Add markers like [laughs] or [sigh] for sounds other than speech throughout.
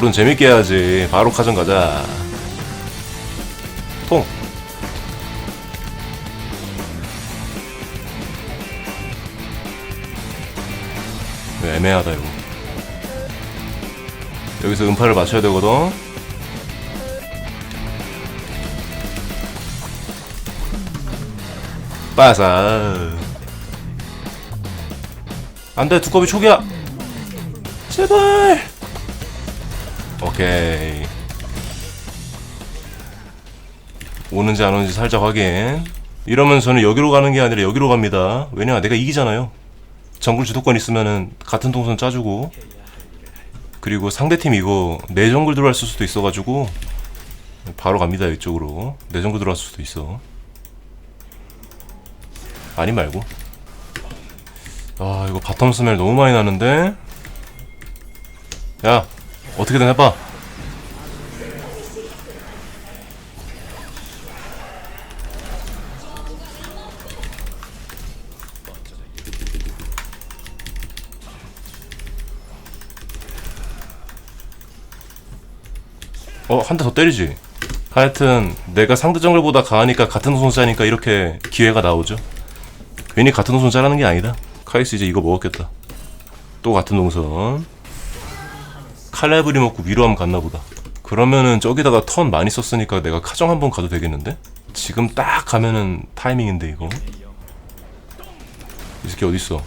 롤은 재밌게 해야지. 바로 카전 가자. 통. 애매하다 이거. 여기서 음파를 맞춰야 되거든. 빠사. 안돼 두꺼비 초기야. 제발. 오케이. 오는지 안 오는지 살짝 확인. 이러면 저는 여기로 가는 게 아니라 여기로 갑니다. 왜냐, 내가 이기잖아요. 정글 주도권 있으면은 같은 동선 짜주고. 그리고 상대팀 이거 내 정글 들어왔을 수도 있어가지고 바로 갑니다 이쪽으로. 내 정글 들어왔을 수도 있어. 아니 말고. 아 이거 바텀 스멜 너무 많이 나는데. 야 어떻게든 해봐. 어, 한 대 더 때리지. 하여튼 내가 상대 정글보다 강하니까 같은 손 짜니까 이렇게 기회가 나오죠. 괜히 같은 짜라는 게 아니다. 카이스 이제 이거 먹었겠다. 또 같은 동선. 칼날브리 먹고 위로 한번 갔나 보다. 그러면은 저기다가 턴 많이 썼으니까 내가 카정 한번 가도 되겠는데? 지금 딱 가면은 타이밍인데 이거. 이 새끼 어딨어?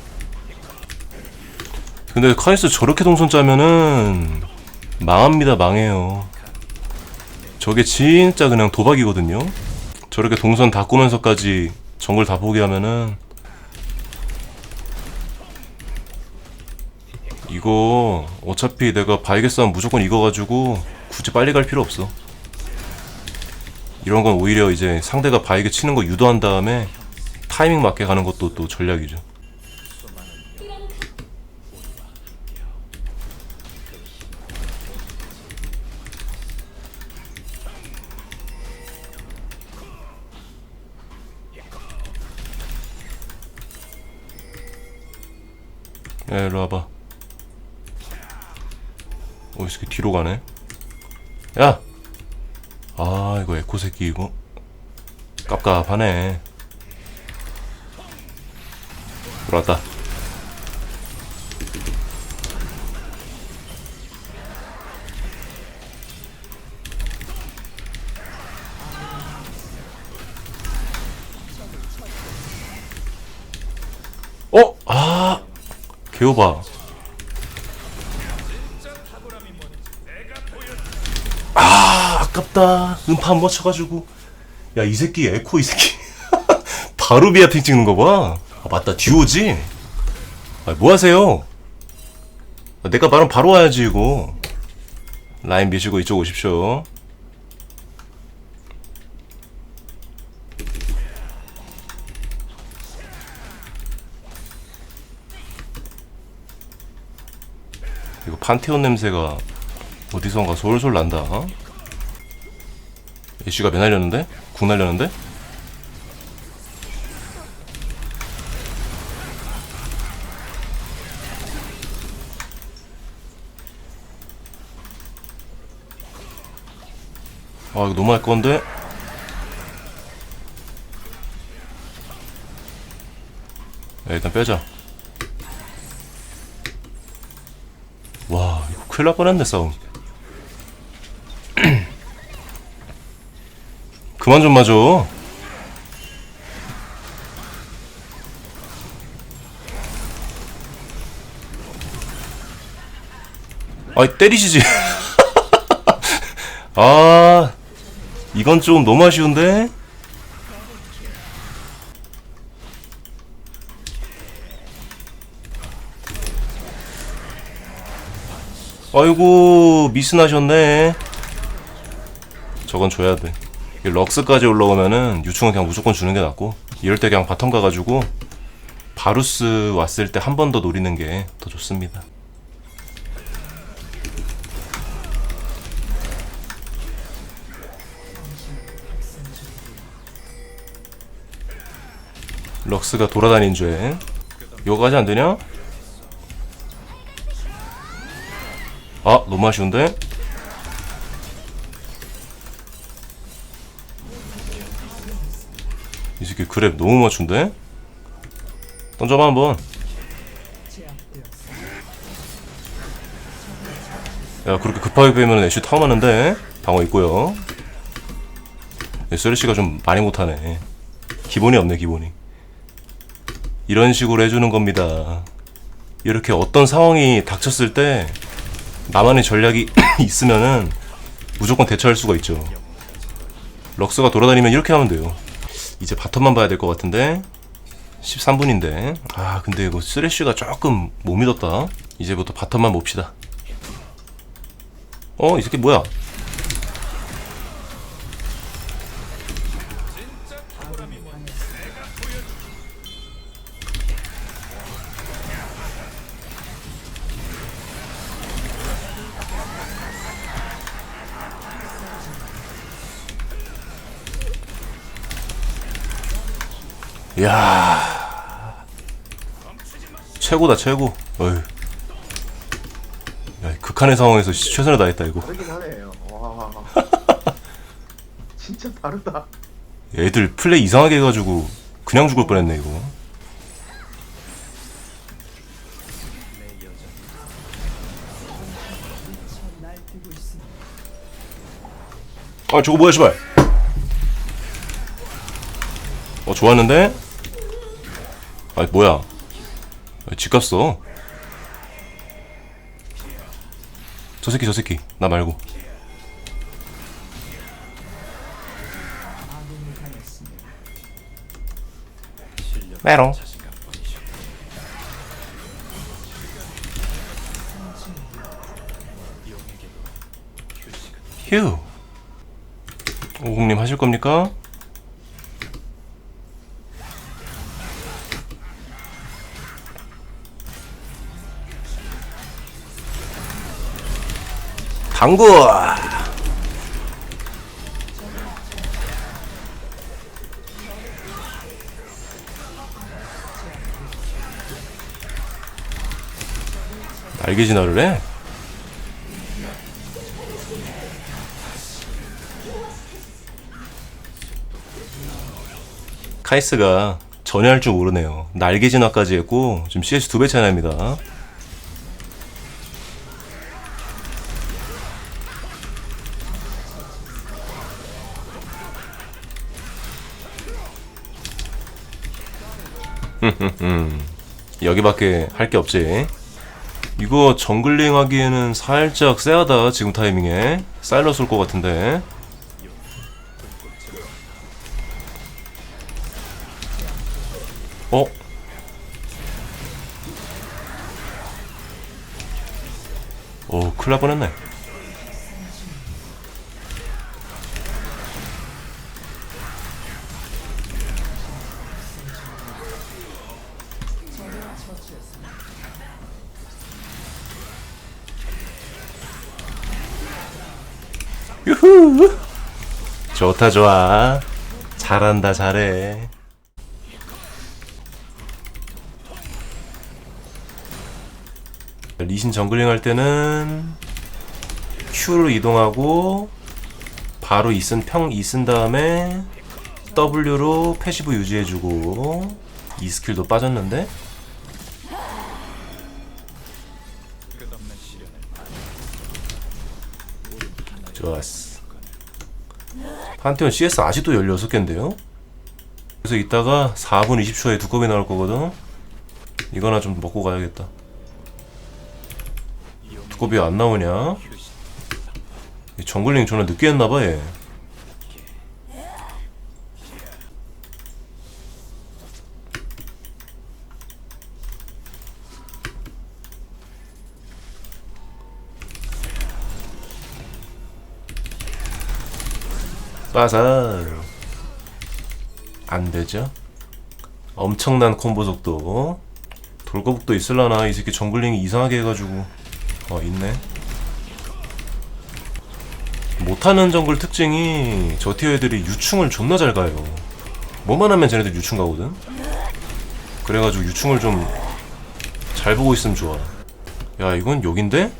근데 카이스 저렇게 동선 짜면은 망합니다 망해요. 저게 진짜 그냥 도박이거든요. 저렇게 동선 다 꾸면서까지 정글 다 포기하면은 이거 어차피 내가 바이게 싸움 무조건 이겨가지고 굳이 빨리 갈 필요 없어. 이런 건 오히려 이제 상대가 바이게 치는 거 유도한 다음에 타이밍 맞게 가는 것도 또 전략이죠. 야, 일로 와봐. 어, 이 새끼 뒤로 가네. 야! 아, 이거 에코 새끼, 이거. 깝깝하네. 들어왔다. 어? 아! 개오바. 아, 아깝다. 음파 안 맞춰가지고. 야, 이 새끼, 에코 이 새끼. [laughs] 바로 비아핑 찍는 거 봐. 아, 맞다. 듀오지? 아, 뭐 하세요? 아, 내가 말은 바로 와야지, 이거. 라인 미시고 이쪽 오십시오. 이거 판테온 냄새가 어디선가 솔솔 난다. 어? 애쉬가 매 날렸는데? 궁 날렸는데? 아 이거 너무 할 건데? 야, 일단 빼자. 와 이거 큰일 날 뻔했네 싸움 그만 좀 맞아 아이 때리시지. [laughs] 아 이건 좀 너무 아쉬운데? 아이고 미스 나셨네. 저건 줘야 돼 이 럭스까지 올라오면은 유충은 그냥 무조건 주는 게 낫고 이럴 때 그냥 바텀 가가지고 바루스 왔을 때 한 번 더 노리는 게 더 좋습니다 럭스가 돌아다닌 죄 이거까지 안 되냐? 아 너무 아쉬운데? 그랩 너무 맞춘데? 던져봐 한번 야 그렇게 급하게 빼면 애쉬 타워하는데 방어 있고요 쓰레쉬가 좀 많이 못하네 기본이 없네 기본이 이런 식으로 해주는 겁니다 이렇게 어떤 상황이 닥쳤을 때 나만의 전략이 [coughs] 있으면은 무조건 대처할 수가 있죠. 럭스가 돌아다니면 이렇게 하면 돼요. 이제 바텀만 봐야 될 것 같은데 13분인데 아 근데 이거 쓰레쉬가 조금 못 믿었다. 이제부터 바텀만 봅시다. 어이 새끼 뭐야? 야. 최고다 최고. 어휴. 야, 극한의 상황에서 씨, 최선을 다했다 이거. 다르긴 하네요. 와. [laughs] 진짜 다르다. 애들 플레이 이상하게 해가지고 그냥 죽을 뻔했네 이거. 아 저거 뭐야 씨발. 어 좋았는데 아 뭐야? 아, 집 갔어. 저 새끼 저 새끼. 나 말고. 메롱. 휴. 오공님 하실 겁니까? 당구 날개 진화를 해? 카이스가 전혀 할 줄 모르네요. 날개 진화까지 했고 지금 CS 두 배 차이 납니다. 여기밖에 할 게 없지. 이거 정글링 하기에는 살짝 쎄하다 지금 타이밍에 사일러스 올것 같은데 어? 오 큰일 날 뻔했네 좋다 좋아. 잘한다 잘해. 리신 정글링 할 때는 Q로 이동하고 바로 이쓴 평 이 쓴 다음에 W로 패시브 유지해주고 이 스킬도 빠졌는데 판테온 CS 아직도 16개인데요? 그래서 이따가 4분 20초에 두꺼비 나올 거거든 이거나 좀 먹고 가야겠다 두꺼비 안 나오냐? 이 정글링 존나 늦게 했나봐 얘 빠살. 안 되죠? 엄청난 콤보 속도. 돌거북도 있을라나? 이 새끼 정글링이 이상하게 해가지고. 어 있네. 못하는 정글 특징이 저 티어 애들이 유충을 존나 잘 가요. 뭐만 하면 쟤네들 유충 가거든? 그래가지고 유충을 좀 잘 보고 있으면 좋아. 야 이건 여긴데?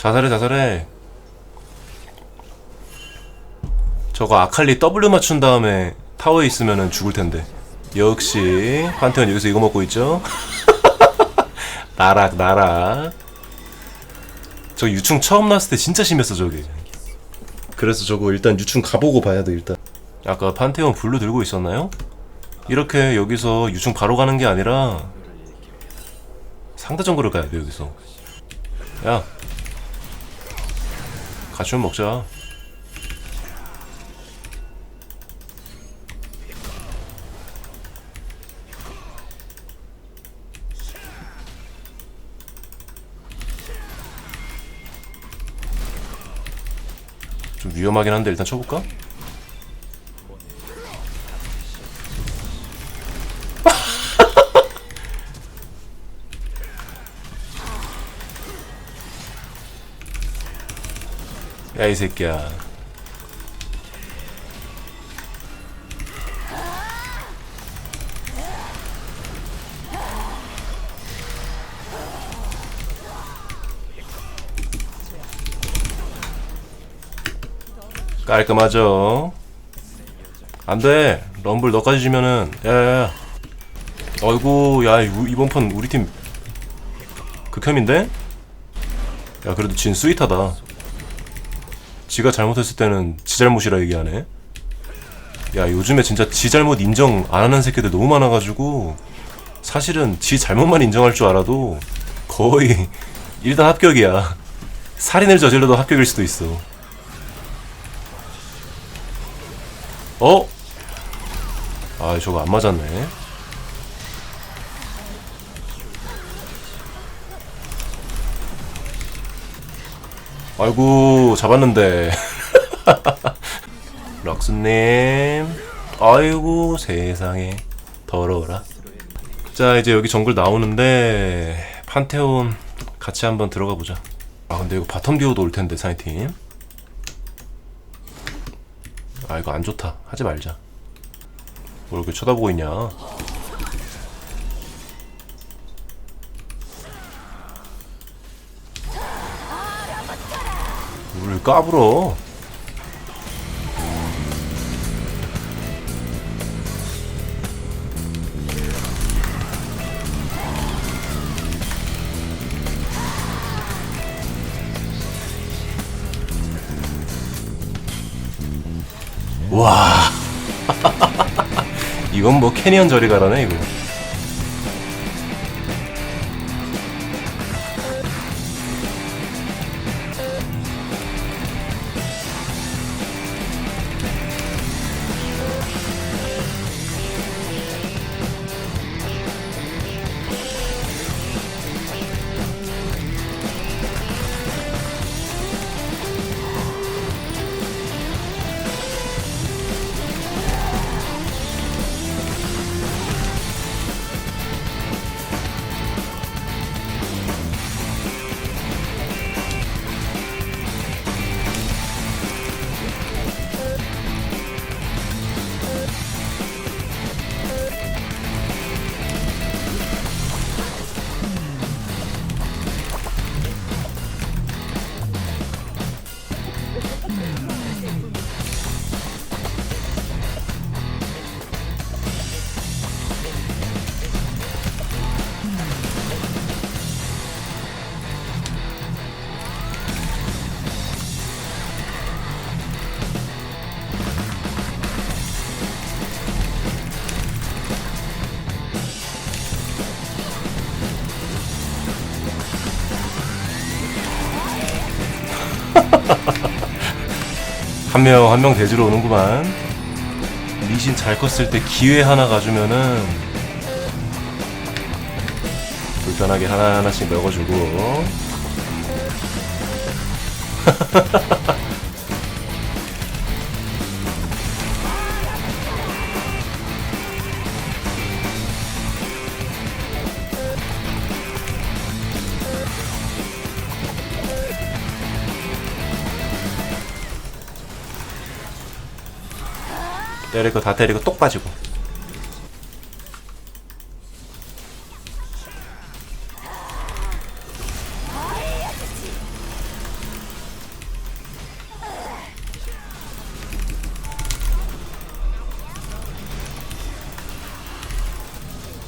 자살해 자살해. 저거 아칼리 W 맞춘 다음에 타워에 있으면은 죽을 텐데. 역시 판테온 여기서 이거 먹고 있죠? [laughs] 나락 나락. 저 유충 처음 나왔을 때 진짜 심했어 저게. 그래서 저거 일단 유충 가보고 봐야 돼 일단. 아까 판테온 블루 들고 있었나요? 이렇게 여기서 유충 바로 가는 게 아니라 상대 정글을 가야 돼 여기서. 야 같이 좀 먹자. 좀 위험하긴 한데 일단 쳐볼까? 야 이 새끼야. 깔끔하죠? 안돼. 럼블 너까지 지면은 야야야. 어이구 야 이- 이번 판 우리 팀 극혐인데? 야 그래도 진 스윗하다 지가 잘못했을 때는 지 잘못이라 얘기하네. 야 요즘에 진짜 지 잘못 인정 안 하는 새끼들 너무 많아가지고 사실은 지 잘못만 인정할 줄 알아도 거의 [laughs] 일단 합격이야. 살인을 저질러도 합격일 수도 있어. 어? 아 저거 안 맞았네. 아이고 잡았는데. [laughs] 럭스님 아이고 세상에. 더러워라. 자 이제 여기 정글 나오는데 판테온 같이 한번 들어가 보자. 아 근데 이거 바텀 듀오도 올 텐데 사이팀. 아 이거 안 좋다. 하지 말자. 뭘 이렇게 쳐다보고 있냐 뭘 까불어. 와. [laughs] 이건 뭐 캐니언 저리 가라네 이거 [laughs] 한 명 한 명 대주러 오는구만. 리신 잘 컸을 때 기회 하나 가주면은 불편하게 하나 하나씩 먹어주고 [laughs] 거다 때리고 똑 빠지고.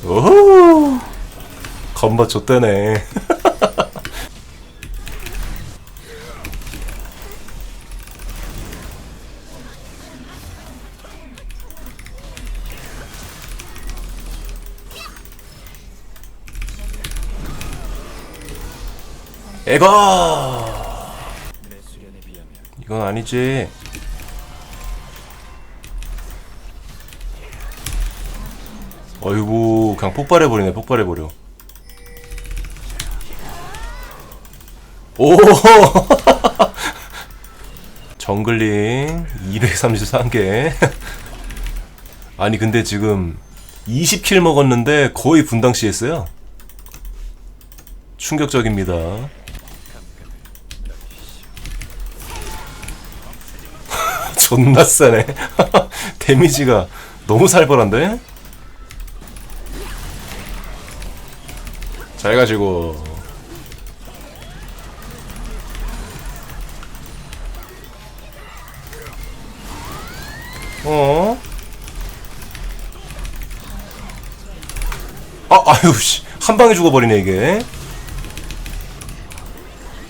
오호! 건버 줬대네 [laughs] 에거 이건 아니지. 어이구 그냥 폭발해버리네 폭발해버려. 오! [laughs] 정글링 233개. 아니 근데 지금 20킬 먹었는데 거의 분당 시 했어요 충격적입니다 존나 세네 [laughs] 데미지가 너무 살벌한데? 잘 가지고 어? 아, 아유, 씨. 한 방에 죽어버리네, 이게.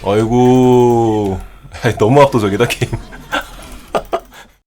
아이고. 아이, [laughs] 너무 압도적이다, 게임.